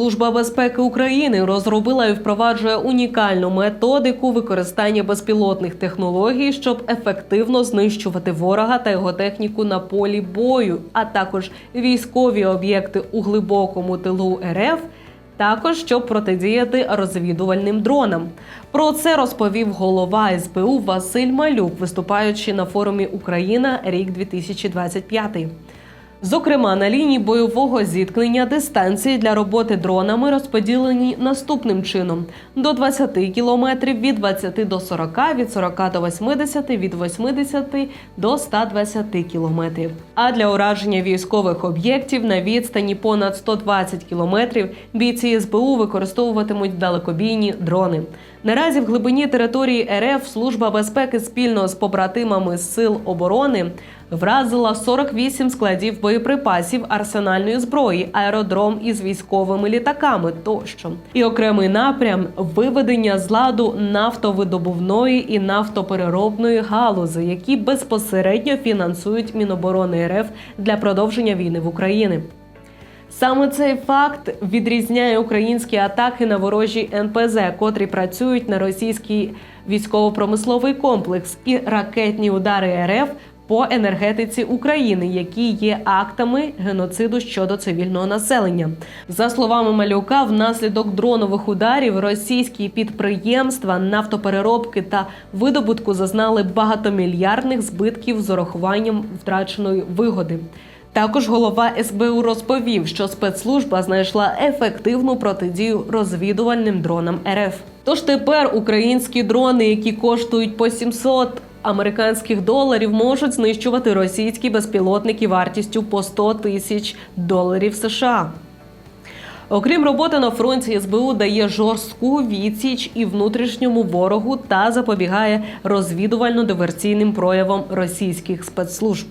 Служба безпеки України розробила і впроваджує унікальну методику використання безпілотних технологій, щоб ефективно знищувати ворога та його техніку на полі бою, а також військові об'єкти у глибокому тилу РФ. Також щоб протидіяти розвідувальним дронам. Про це розповів голова СБУ Василь Малюк, виступаючи на форумі Україна рік 2025. Зокрема, на лінії бойового зіткнення дистанції для роботи дронами розподілені наступним чином: до 20 кілометрів від 20 до 40, від 40 до 80, від 80 до 120 кілометрів. А для ураження військових об'єктів на відстані понад 120 кілометрів бійці СБУ використовуватимуть далекобійні дрони. Наразі в глибині території РФ служба безпеки спільно з побратимами сил оборони вразила 48 складів боєприпасів, арсенальної зброї, аеродром із військовими літаками тощо. І окремий напрям виведення з ладу нафтовидобувної і нафтопереробної галузи, які безпосередньо фінансують Міноборони РФ для продовження війни в Україні. Саме цей факт відрізняє українські атаки на ворожі НПЗ, котрі працюють на російський військово-промисловий комплекс, і ракетні удари РФ по енергетиці України, які є актами геноциду щодо цивільного населення. За словами Малюка, внаслідок дронових ударів російські підприємства нафтопереробки та видобутку зазнали багатомільярдних збитків з урахуванням втраченої вигоди. Також голова СБУ розповів, що спецслужба знайшла ефективну протидію розвідувальним дронам РФ. Тож тепер українські дрони, які коштують по 700 американських доларів, можуть знищувати російські безпілотники вартістю по 100 тисяч доларів США. Окрім роботи на фронті, СБУ дає жорстку відсіч і внутрішньому ворогу та запобігає розвідувально-диверсійним проявам російських спецслужб.